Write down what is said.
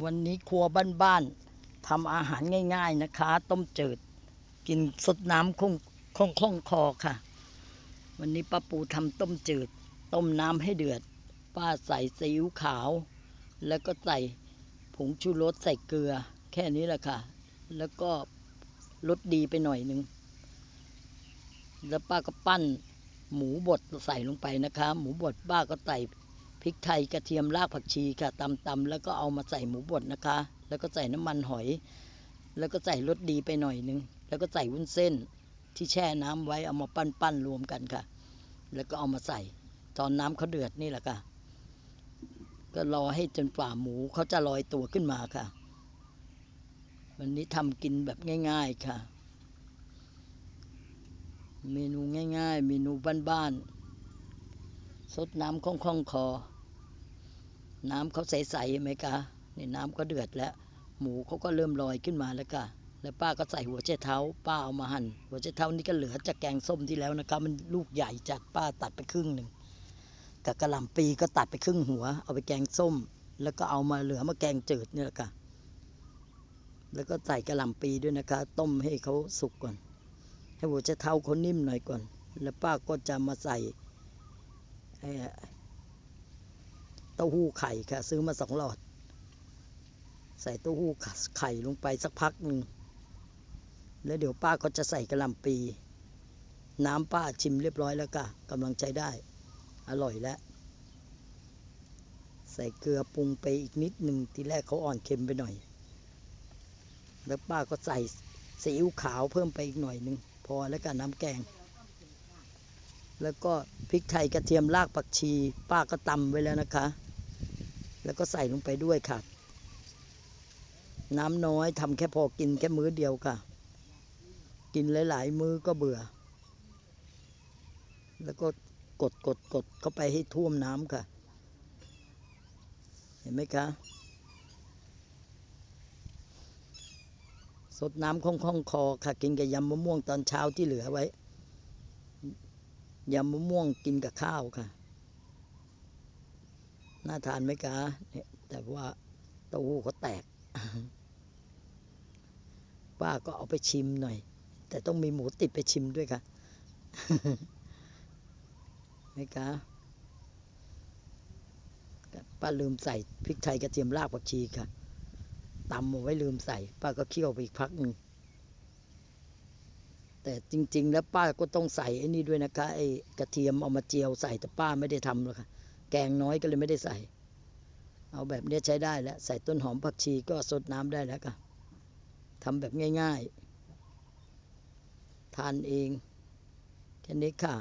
วันนี้ครัวบ้านๆทำอาหารง่าย ๆนะคะ ต้มจืด กินสดน้ำคงคงคล่องคอค่ะ วันนี้ป้าปูทำต้มจืด ต้มน้ำให้เดือด ป้าใส่ซีอิ๊วขาว แล้วก็ใส่ผงชูรสใส่เกลือ แค่นี้แหละค่ะ แล้วก็รสดีไปหน่อยนึง แล้วป้าก็ปั้นหมูบดใส่ลงไปนะคะ หมูบดป้าก็ใส่ พริกไทยกระเทียมรากผักชีค่ะตำๆแล้วก็เอามาใส่หมูบดนะคะ แล้วก็ใส่น้ำมันหอย แล้วก็ใส่รสดีไปหน่อยหนึง แล้วก็ใส่วุ้นเส้นที่แช่น้ำไว้เอามาปั้นๆรวมกันค่ะ แล้วก็เอามาใส่ ตอนน้ำเขาเดือดนี่แหละค่ะ ก็รอให้จนฝ่าหมูเขาจะลอยตัวขึ้นมาค่ะ วันนี้ทำกินแบบง่าย ๆค่ะ เมนูง่าย ๆ เมนูบ้านๆสดน้ำคล่องๆคอ น้ำเขาใสๆไหมคะนี่น้ำก็เดือดแล้วหมูเขาก็เริ่มลอยขึ้นมาแล้วค่ะแล้วป้าก็ใส่หัวเจ้เท้า ป้าเอามาหั่นหัวเจ้เท้านี่ก็เหลือจากแกงส้มที่แล้วนะคะมันลูกใหญ่จัดป้าตัดไปครึ่งหนึ่งกับกระหล่ำปีก็ตัดไปครึ่งหัว เอาไปแกงส้ม แล้วก็เอามาเหลือมาแกงจืดนี่แหละค่ะแล้วก็ใส่กระหล่ำปีด้วยนะคะ ต้มให้เขาสุกก่อน ให้หัวจะเท้าเขานิ่มหน่อยก่อน แล้วป้าก็จะมาใส่ เต้าหู้ไข่ค่ะ ซื้อมาสองหลอด ใส่เต้าหู้ไข่ลงไปสักพักหนึ่งแล้วเดี๋ยวป้าก็จะใส่กระลำปี น้ำป้าชิมเรียบร้อยแล้วค่ะกำลังใช้ได้ อร่อยแล้ว ใส่เกลือปรุงไปอีกนิดหนึ่งทีแรกเขาอ่อนเค็มไปหน่อย แล้วป้าก็ใส่ซีอิ๊วขาวเพิ่มไปอีกหน่อยหนึ่งพอแล้วกันน้ำแกง แล้วก็พริกไทยกระเทียมรากผักชี ป้าก็ตำไว้แล้วนะคะ แล้วก็ใส่ลงไปด้วยค่ะ น้ำน้อยทำแค่พอกินแค่มื้อเดียวค่ะ กินหลาย ๆ มื้อก็เบื่อ แล้วก็กดกดกดเข้าไปให้ท่วมน้ำค่ะ เห็นไหมคะสดน้ำคล่องๆคอค่ะ กินกับยำมะม่วงตอนเช้าที่เหลือไว้ ยำมะม่วงกินกับข้าวค่ะ น่าทานไหมคะเนี่ยแต่ว่าเต้าหู้เขาแตก ป้าก็เอาไปชิมหน่อย แต่ต้องมีหมูติดไปชิมด้วยค่ะไหมคะป้าลืมใส่พริกไทยกระเทียมรากผักชีค่ะตำเอาไว้ลืมใส่ ป้าก็เคี่ยวไปอีกพักหนึ่ง แต่จริง ๆ แล้วป้าก็ต้องใส่ไอ้นี่ด้วยนะคะไอ้กระเทียมเอามาเจียวใส่แต่ป้าไม่ได้ทำหรอกค่ะ แกงน้อยก็เลยไม่ได้ใส่ เอาแบบนี้ใช้ได้แล้ว ใส่ต้นหอมผักชีก็สดน้ำได้แล้วค่ะทำแบบง่าย ๆ ทานเอง แค่นี้ค่ะ